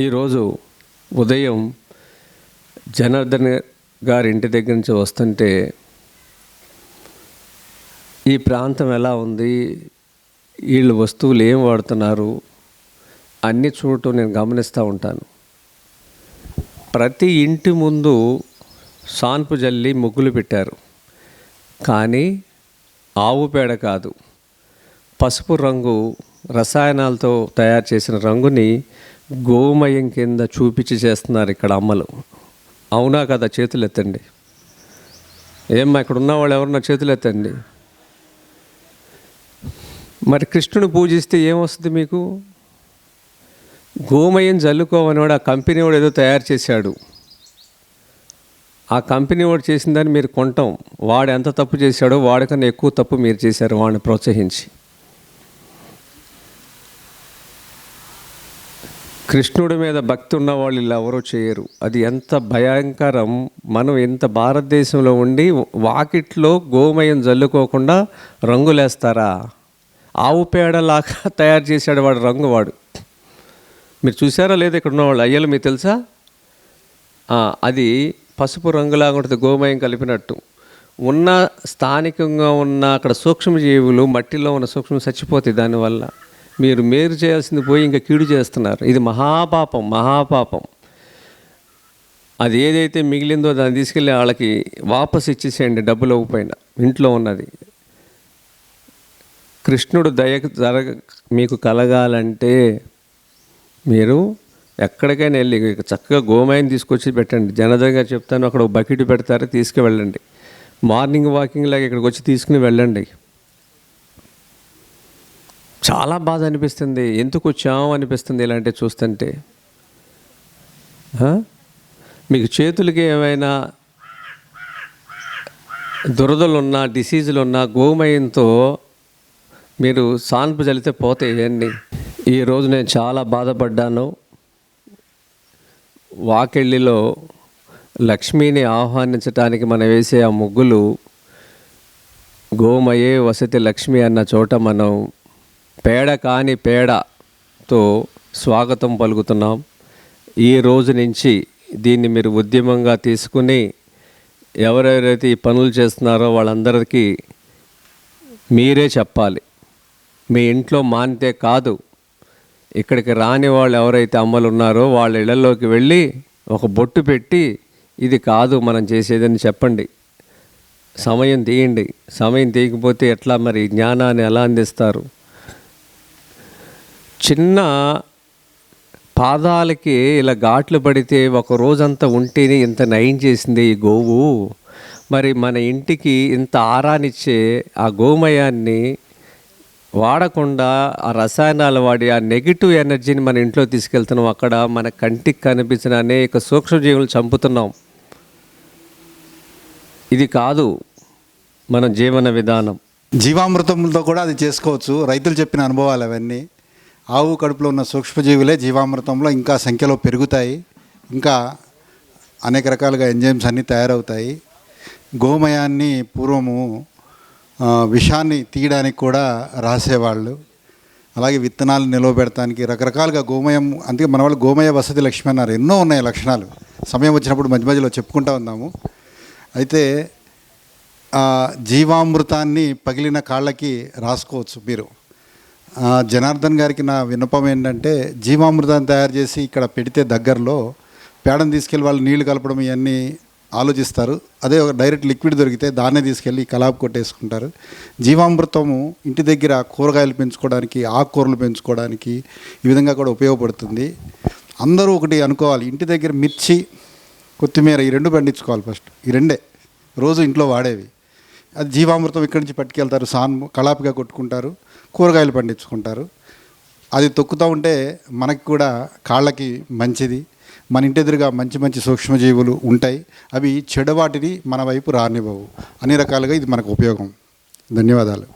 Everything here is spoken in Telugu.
ఈరోజు ఉదయం జనార్దన్ గారి ఇంటి దగ్గర నుంచి వస్తుంటే ఈ ప్రాంతం ఎలా ఉంది? వీళ్ళు వస్తువులు ఏం వాడుతున్నారు? అన్నీ చూడటం నేను గమనిస్తూ ఉంటాను. ప్రతి ఇంటి ముందు సాన్పు జల్లి ముగ్గులు పెట్టారు. కానీ ఆవు పేడ కాదు. పసుపు రంగు రసాయనాలతో తయారు చేసిన రంగుని గోమయం కింద చూపించి చేస్తున్నారు ఇక్కడ అమ్మలు. అవునా కదా చేతులు ఎత్తండి ఏమ్మా ఇక్కడ ఉన్న వాళ్ళు ఎవరన్నా చేతులు ఎత్తండి మరి కృష్ణుని పూజిస్తే ఏమొస్తుంది మీకు? గోమయం జల్లుకోమని వాడు ఆ కంపెనీ వాడు ఏదో తయారు చేశాడు. ఆ కంపెనీ వాడు చేసిందని మీరు కొంటాం. వాడు ఎంత తప్పు చేశాడో వాడికన్నా ఎక్కువ తప్పు మీరు చేశారు వాడిని ప్రోత్సహించి. కృష్ణుడి మీద భక్తి ఉన్న వాళ్ళు ఇలా ఎవరో చేయరు. అది ఎంత భయంకరం. మనం ఇంత భారతదేశంలో ఉండి వాకిట్లో గోమయం జల్లుకోకుండా రంగులేస్తారా? ఆవు పేడలాగా తయారు చేశాడు వాడు రంగు వాడు. మీరు చూసారా లేదా ఇక్కడ ఉన్నవాళ్ళు? అయ్యలు మీకు తెలుసా? అది పసుపు రంగులాగా ఉంటుంది గోమయం కలిపినట్టు. ఉన్న స్థానికంగా ఉన్న అక్కడ సూక్ష్మజీవులు మట్టిలో ఉన్న సూక్ష్మ చచ్చిపోతాయి దానివల్ల. మీరు మేలు చేయాల్సింది పోయి ఇంకా కీడు చేస్తున్నారు. ఇది మహాపాపం మహాపాపం. అది ఏదైతే మిగిలిందో దాన్ని తీసుకెళ్ళి వాళ్ళకి వాపస్ ఇచ్చేసేయండి డబ్బులు అవ్వపోయినా ఇంట్లో ఉన్నది. కృష్ణుడు దయ జరగ మీకు కలగాలంటే మీరు ఎక్కడికైనా వెళ్ళి చక్కగా గోమాయం తీసుకొచ్చి పెట్టండి. జనదగా చెప్తాను అక్కడ ఒక బకెట్ పెడతారు తీసుకువెళ్ళండి. మార్నింగ్ వాకింగ్ లాగా ఇక్కడికి వచ్చి తీసుకుని వెళ్ళండి. చాలా బాధ అనిపిస్తుంది. ఎందుకు వచ్చాం అనిపిస్తుంది ఇలాంటివి చూస్తుంటే. మీకు చేతులకి ఏమైనా దురదలున్నా డిసీజులు ఉన్నా గోమయంతో మీరు సాన్పు చల్లితే పోతే ఇవన్నీ. ఈరోజు నేను చాలా బాధపడ్డాను. వాకెళ్ళిలో లక్ష్మిని ఆహ్వానించటానికి మనం వేసే ఆ ముగ్గులు గోమయే వసతి లక్ష్మి అన్న చోట మనం పేడ కాని పేడతో స్వాగతం పలుకుతున్నాం. ఈ రోజు నుంచి దీన్ని మీరు ఉద్యమంగా తీసుకుని ఎవరెవరైతే ఈ పనులు చేస్తున్నారో వాళ్ళందరికీ మీరే చెప్పాలి. మీ ఇంట్లో మానితే కాదు. ఇక్కడికి రాని వాళ్ళు ఎవరైతే అమ్మలు ఉన్నారో వాళ్ళ ఇళ్ళలోకి వెళ్ళి ఒక బొట్టు పెట్టి ఇది కాదు మనం చేసేదని చెప్పండి. సమయం తీయండి. సమయం తీయకపోతే ఎట్లా మరి? జ్ఞానాన్ని ఎలా అందిస్తారు? చిన్న పాదాలకి ఇలా ఘాట్లు పడితే ఒక రోజంతా ఉంటేనే ఇంత నయం చేసింది ఈ గోవు. మరి మన ఇంటికి ఇంత ఆరానిచ్చే ఆ గోమయాన్ని వాడకుండా ఆ రసాయనాలు వాడి ఆ నెగిటివ్ ఎనర్జీని మన ఇంట్లో తీసుకెళ్తున్నాం. అక్కడ మన కంటికి కనిపించిన అనేక సూక్ష్మజీవులు చంపుతున్నాం. ఇది కాదు మన జీవన విధానం. జీవామృతంతో కూడా అది చేసుకోవచ్చు. రైతులు చెప్పిన అనుభవాలు అవన్నీ. ఆవు కడుపులో ఉన్న సూక్ష్మజీవులే జీవామృతంలో ఇంకా సంఖ్యలో పెరుగుతాయి. ఇంకా అనేక రకాలుగా ఎంజైమ్స్ అన్నీ తయారవుతాయి. గోమయాన్ని పూర్వము విషాన్ని తీయడానికి కూడా రాసేవాళ్ళు. అలాగే విత్తనాలు నిలవ పెడతానికి రకరకాలుగా గోమయం అందుకే మన వాళ్ళు గోమయ వసతి లక్ష్మి అన్నారు. ఎన్నో ఉన్నాయి లక్షణాలు. సమయం వచ్చినప్పుడు మధ్య మధ్యలో చెప్పుకుంటూ ఉన్నాము. అయితే జీవామృతాన్ని పగిలిన కాళ్ళకి రాసుకోవచ్చు మీరు. జనార్దన్ గారికి నా విన్నపం ఏంటంటే జీవామృతాన్ని తయారు చేసి ఇక్కడ పెడితే దగ్గరలో పేడను తీసుకెళ్ళి వాళ్ళు నీళ్ళు కలపడం ఇవన్నీ ఆలోచిస్తారు. అదే ఒక డైరెక్ట్ లిక్విడ్ దొరికితే దాన్నే తీసుకెళ్ళి కలాపు కొట్టేసుకుంటారు. జీవామృతము ఇంటి దగ్గర కూరగాయలు పెంచుకోవడానికి ఆకుకూరలు పెంచుకోవడానికి ఈ విధంగా కూడా ఉపయోగపడుతుంది. అందరూ ఒకటి అనుకోవాలి ఇంటి దగ్గర మిర్చి కొత్తిమీర ఈ రెండు పండించుకోవాలి ఫస్ట్. ఈ రెండే. రోజు ఇంట్లో వాడేవి. అది జీవామృతం ఇక్కడి నుంచి పట్టుకెళ్తారు సాన్ కళాపిగా కొట్టుకుంటారు కూరగాయలు పండించుకుంటారు. అది తొక్కుతూ ఉంటే మనకి కూడా కాళ్ళకి మంచిది. మన ఇంటి ఎదురుగా మంచి మంచి సూక్ష్మజీవులు ఉంటాయి. అవి చెడు వాటిని మన వైపు రానివ్వవు. అన్ని రకాలుగా ఇది మనకు ఉపయోగం. ధన్యవాదాలు.